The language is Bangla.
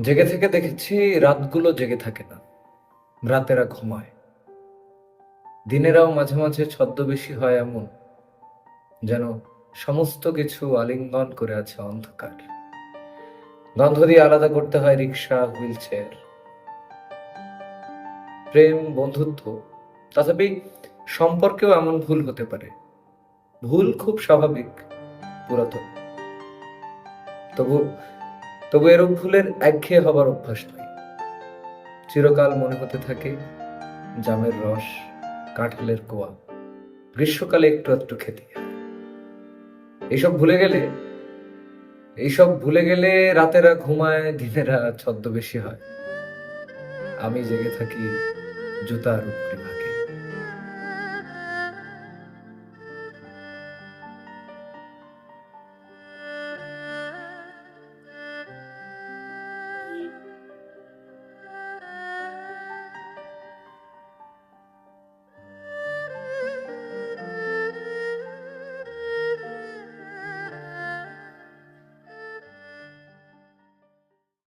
জেগে থেকে দেখেছি রাতগুলো জেগে থাকে না। রাতেরা ঘুমায়। দিনেরাও মাঝে মাঝে ছদ্মবেশী হয় এমন, যেন সমস্ত কিছু আলিঙ্গন করে আছে অন্ধকার। গন্ধ দিয়ে আলাদা করতে হয় রিক্সা হুইল চেয়ার প্রেম, বন্ধুত্ব, তথাপি সম্পর্কেও এমন ভুল হতে পারে। ভুল খুব স্বাভাবিক, পুরাতন। তবু তবু এরূপ ভুলের একঘেয়ে হবার অভ্যাস নয় চিরকাল মনে হতে থাকে জামের রস, কাঁঠালের কোয়া, গ্রীষ্মকালে একটু একটু খেতে এইসব ভুলে গেলে এইসব ভুলে গেলে রাতেরা ঘুমায়, দিনেরা ছদ্মবেশী হয়। আমি জেগে থাকি জুতার উপরে ভাসে।